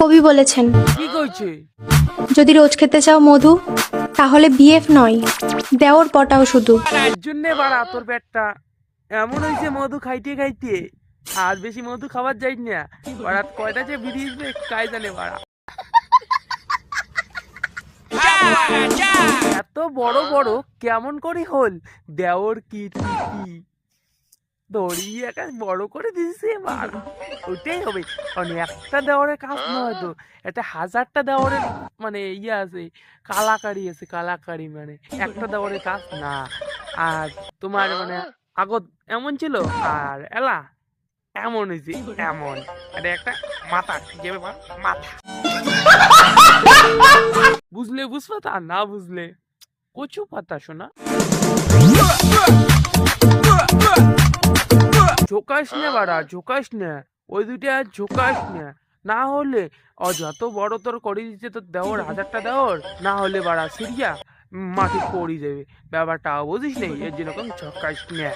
কবি বলেছেন। কি কইছে? যদি রোজ খেতে চাও মধু তাহলে বিএফ নয় দেওর পটাও শুধু। জন্যে বাড়া তোর পেটটা। এমন হয়েছে মধু খাইতে খাইতে আর বেশি মধু খাবার যাই না। বাড়া কয়টা যে বেরিয়েছে কাই জানে বাড়া। এত বড় বড় কেমন করে হল? দেওর কি কি? দড়ি একা বড় করে দিয়েছে বাড়া ওইটাই হবে। মানে একটা দেওয়ারের কাজ নয় তো এটা হাজারটা দেওয়ারের মানে ইয়ে আছে কালাকারি আছে কালাকারি মানে একটা দেওয়ারের কাজ না। আর তোমার মানে আগত এমন ছিল? আর এলা এমন হয়েছে এমন। এটা একটা মাথা বল? মাথা। বুঝলে বুঝবা তা না বুঝলে? কচু পাতা শোনা ঝোকাস নে বাড়া ঝোকাস নে। ওই দুইটা আর ঝোকাস নে। না হলে ও যত বড় তোর করে দিচ্ছে তোর দেওর হাজারটা দেওর না হলে বাড়া সিরিয়া মাটি পড়ি দেবে ব্যাপারটা বুঝিস নেই এর যেরকম ঝোকাস না।